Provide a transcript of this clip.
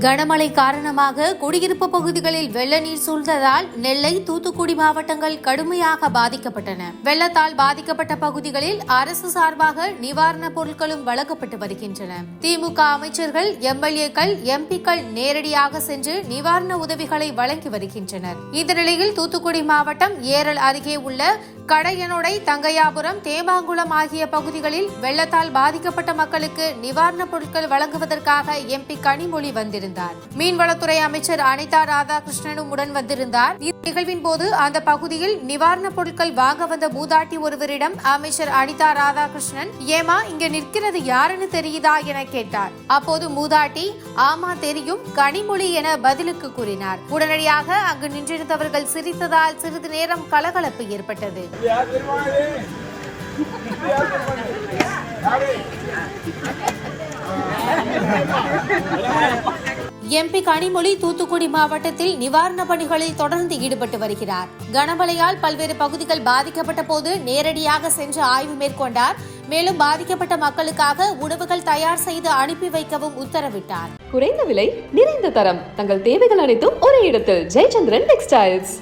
கனமழை காரணமாக குடியிருப்பு பகுதிகளில் வெள்ள நீர் சூழ்ந்ததால் நெல்லை தூத்துக்குடி மாவட்டங்கள் கடுமையாக பாதிக்கப்பட்டன. வெள்ளத்தால் பாதிக்கப்பட்ட பகுதிகளில் அரசு சார்பாக நிவாரணப் பொருட்களும் வழங்கப்பட்டு வருகின்றன. திமுக அமைச்சர்கள் எம்எல்ஏக்கள் எம்பிக்கள் நேரடியாக சென்று நிவாரண உதவிகளை வழங்கி வருகின்றனர். இந்த நிலையில் தூத்துக்குடி மாவட்டம் ஏரல் அருகே உள்ள கடையனோடை தங்கையாபுரம் தேமாங்குளம் ஆகிய பகுதிகளில் வெள்ளத்தால் பாதிக்கப்பட்ட மக்களுக்கு நிவாரணப் பொருட்கள் வழங்குவதற்காக எம்பி கனிமொழி வந்திருந்தார் மீன்வளத்துறை அமைச்சர் அனிதா ராதாகிருஷ்ணனும் உடன் வந்திருந்தார் இந்நிகழ்வின் போது அந்த பகுதியில் நிவாரணப் பொருட்கள் வாங்க வந்த மூதாட்டி ஒருவரிடம் அமைச்சர் அனிதா ராதாகிருஷ்ணன் ஏமா இங்க நிற்கிறது யாருன்னு தெரியுதா என கேட்டார் அப்போது மூதாட்டி ஆமா தெரியும் கனிமொழி என பதிலுக்கு கூறினார் உடனடியாக அங்கு நின்றிருந்தவர்கள் சிரித்ததால் சிறிது நேரம் கலகலப்பு ஏற்பட்டது இது எம்பி கனிமொழி தூத்துக்குடி மாவட்டத்தில் நிவாரணப் பணிகளில் தொடர்ந்து ஈடுபட்டு வருகிறார். கனமழையால் பல்வேறு பகுதிகள் பாதிக்கப்பட்ட போது நேரடியாக சென்று ஆய்வு மேற்கொண்டார். மேலும் பாதிக்கப்பட்ட மக்களுக்காக உணவுகள் தயார் செய்து அனுப்பி வைக்கவும் உத்தரவிட்டார். குறைந்த விலை நிறைந்த தரம். தங்கள் தேவைகள் அனைத்தும் ஒரே இடத்தில். ஜெயச்சந்திரன் டெக்ஸ்டைல்ஸ்.